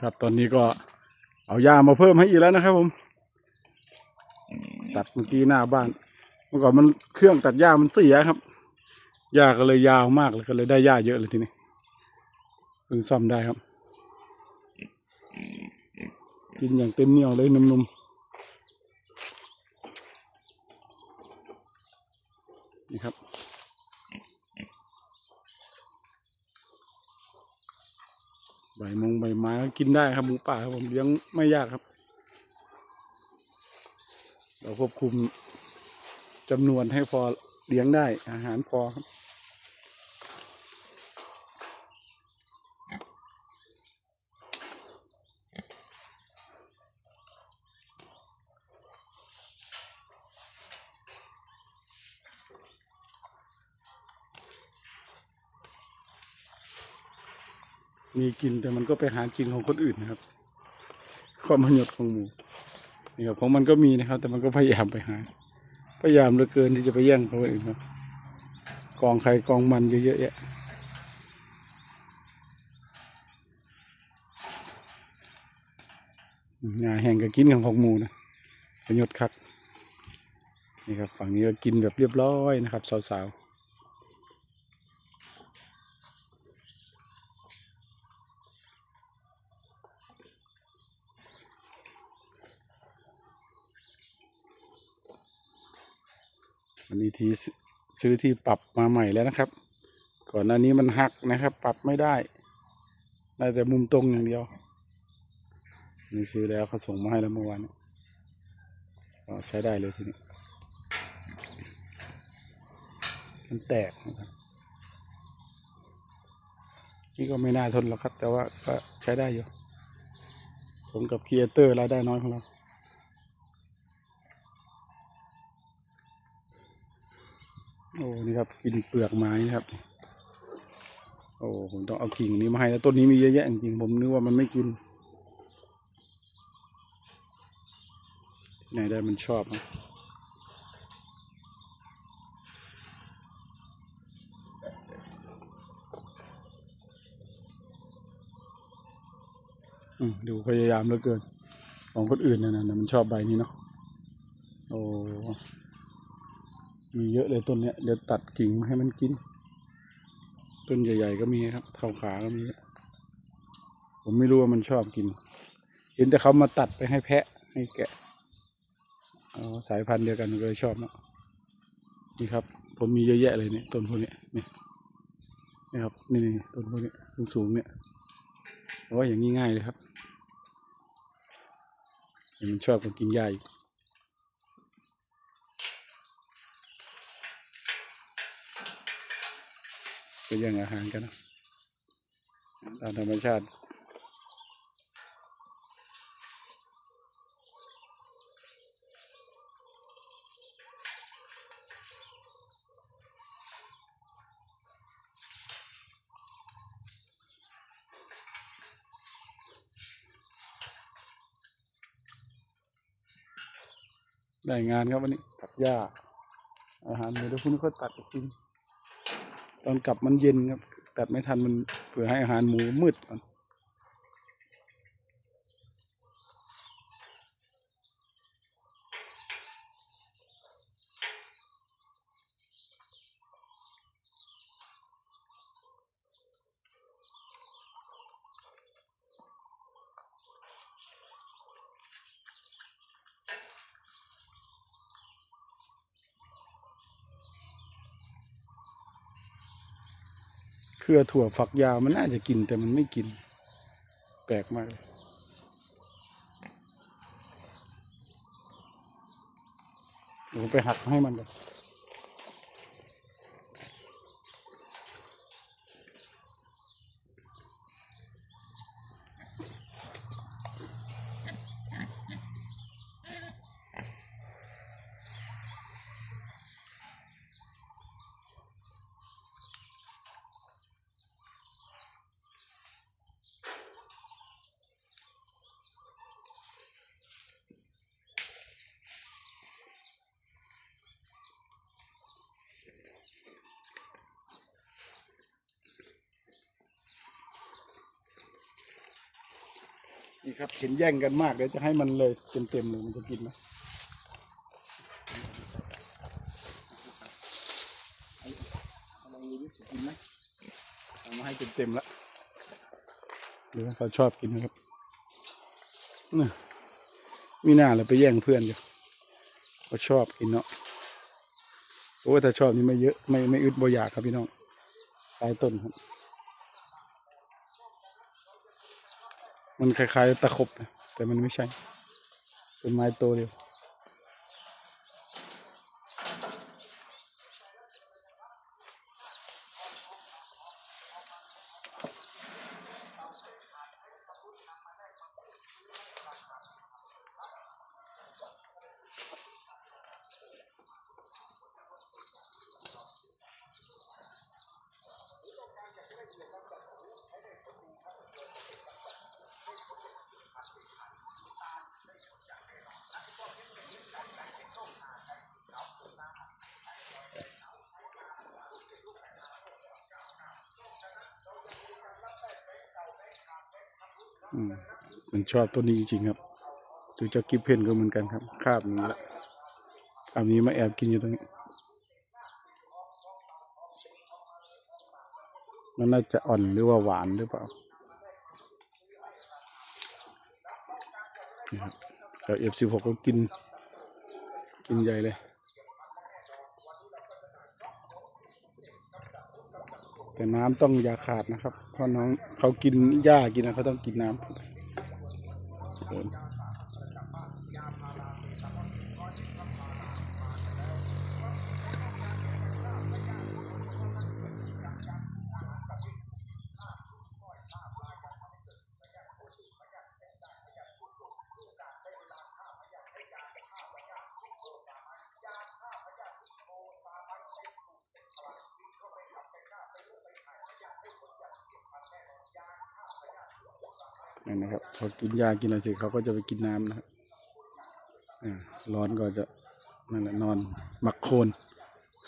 ครับตอนนี้ก็เอายามาเพิ่มให้อีกแล้วนะครับ ผม ตัดเมื่อกี้หน้าบ้านเมื่อก่อนมันเครื่องตัดหญ้ามันเสียครับหญ้าก็เลยยาวมากเลยก็เลยได้หญ้าเยอะเลยทีนี้เพิ่งซ่อมได้ครับ กินอย่างเต็มเหนียวเลยนุ่มๆนี่ครับ ใบมงใบไม้ กินได้ครับหมูป่าครับผมเลี้ยงไม่ยากครับ เราควบคุมจำนวนให้พอเลี้ยงได้อาหารพอครับ มีกินแต่มันก็ไปหากินของคนอื่นนะครับ ความพยศของหมูนี่ครับของมันก็มีนะครับ แต่มันก็พยายามไปหา พยายามเหลือเกินที่จะไปแย่งของคนอื่นครับ กองใครกองมันเยอะแยะงาแห้งก็กินของของหมูนะประโยชน์คักนี่ครับฝั่งนี้ก็กินแบบเรียบร้อยนะครับ สาวๆ อันนี้ที่ซื้อที่ปรับมาใหม่แล้วนะครับ ก่อนหน้านี้มันหักนะครับ ปรับไม่ได้ได้แต่มุมตรงอย่างเดียว นี่ซื้อแล้วเขาส่งมาให้แล้วเมื่อวานก็ใช้ได้เลยทีนี้มันแตกนะครับนี่ก็ไม่น่าทนหรอกครับ แต่ว่าก็ใช้ได้อยู่สมกับคีเอเตอร์รายได้น้อยของเรา โอ้นี่ครับกินเปลือกไม้นะครับ โอ้ผมต้องเอากิ่งนี้มาให้แล้วต้นนี้มีเยอะแยะจริงผมนึกว่ามันไม่กินไหนได้มันชอบนะอืมดูพยายามเหลือเกิน ของคนอื่นนะนะมันชอบใบนี้เนาะโอ้ มีเยอะเลยต้นเนี้ยเดี๋ยวตัดกิ่งมาให้มันกิน ต้นใหญ่ ๆ ก็มีครับเท่าขาก็มี ผมไม่รู้ว่ามันชอบกิน เห็นแต่เขามาตัดไปให้แพะให้แกะอ๋อสายพันธุ์เดียวกันก็เลยชอบเนาะนี่ครับ ผมมีเยอะแยะเลยเนี่ยต้นพวกเนี้ยนี่นี่ครับนี่นี่ต้นพวกเนี้ยสูงๆเนี่ยเพราะว่าอย่างนี้ง่ายเลยครับมันชอบก็กินหญ้าอีก ก็แย่งอาหารกันนะตามธรรมชาติได้งานครับวันนี้ตัดหญ้าอาหารเดี๋ยวพรุ่งนี้ก็ตัดอีกที ตอนกลับมันเย็นครับตัดไม่ทันมันเผื่อให้อาหารหมูมืดก่อน เครือถั่วฝักยาวมันน่าจะกินแต่มันไม่กิน แปลกมากเลยผมไปหักให้มันก่อน นี่ครับเห็นแย่งกันมากเดี๋ยวจะให้มันเลยเต็มๆเลยมันจะกินไหมเอาลองดูดิจะกินไหมเอามาให้เต็มๆแล้วหรือว่าเขาชอบกินนะครับนี่มีหน้าเลยไปแย่งเพื่อนอยู่เขาชอบกินเนาะโอ้ถ้าชอบนี่ไม่เยอะไม่ไม่อึดบ่อยากครับพี่น้องตายต้นครับ มันคล้ายๆตะขบ แต่มันไม่ใช่ เป็นไม้โตเดียว อืมมันชอบตัวนี้จริงๆครับ ดูเจ้ากิฟเพนก็เหมือนกันครับ คาบนี้ละคาบนี้มาแอบกินอยู่ตรงนี้ มันน่าจะอ่อนหรือว่าหวานหรือเปล่านะครับเอฟซีหกก็กิน กินใหญ่เลย แต่น้ำต้องอย่าขาดนะครับ เพราะน้องเขากินหญ้ากินนะเขาต้องกินน้ำเสริม นั่นนะครับ พอกินหญ้ากินอะไรเสร็จเขาก็จะไปกินน้ำนะครับร้อนก็จะนั่นแหละนอนหมักโคลน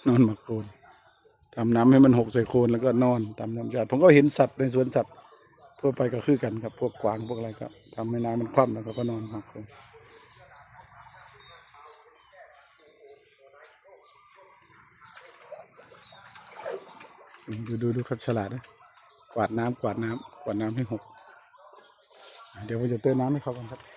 นอนหมักโคลนทำน้ำให้มันหกใส่โคลนแล้วก็นอนตามธรรมชาติผมก็เห็นสัตว์ในสวนสัตว์ทั่วไปก็คือกันครับพวกกวางพวกอะไรก็ทำให้น้ำมันคว่ำแล้วเขาก็นอนหมักโคลนดูดูดูครับฉลาดนะกวาดน้ำกวาดน้ำกวาดน้ำให้หก เดี๋ยวผมจะเติมน้ำให้เขากันครับ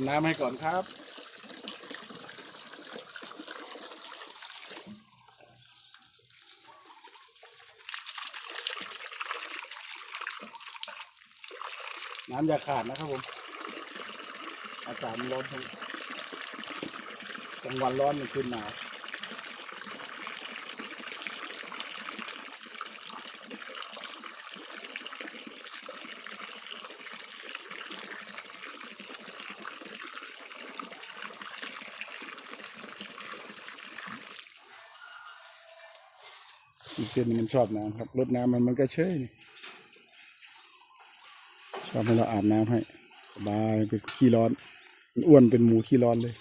มน้ำให้ก่อนครับ น้ำอย่าขาดนะครับผม อากาศมันร้อนจังกลางวันร้อนกลางคืนหนาว อีกเพื่อนมันชอบน้ำครับรดน้ำมันมันก็เชยชอบให้เราอาบน้ำให้สบายเป็นขี้ร้อนมันอ้วนเป็นหมูขี้ร้อนเลย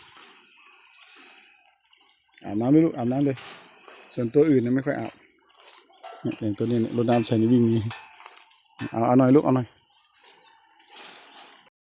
อาบน้ำเลยลูกอาบน้ำเลย ส่วนตัวอื่นนะไม่ค่อยอาบอย่างตัวนี้เนี่ยรดน้ำใส่ในวิ่งนี้เอาเอาหน่อยลูกเอาหน่อย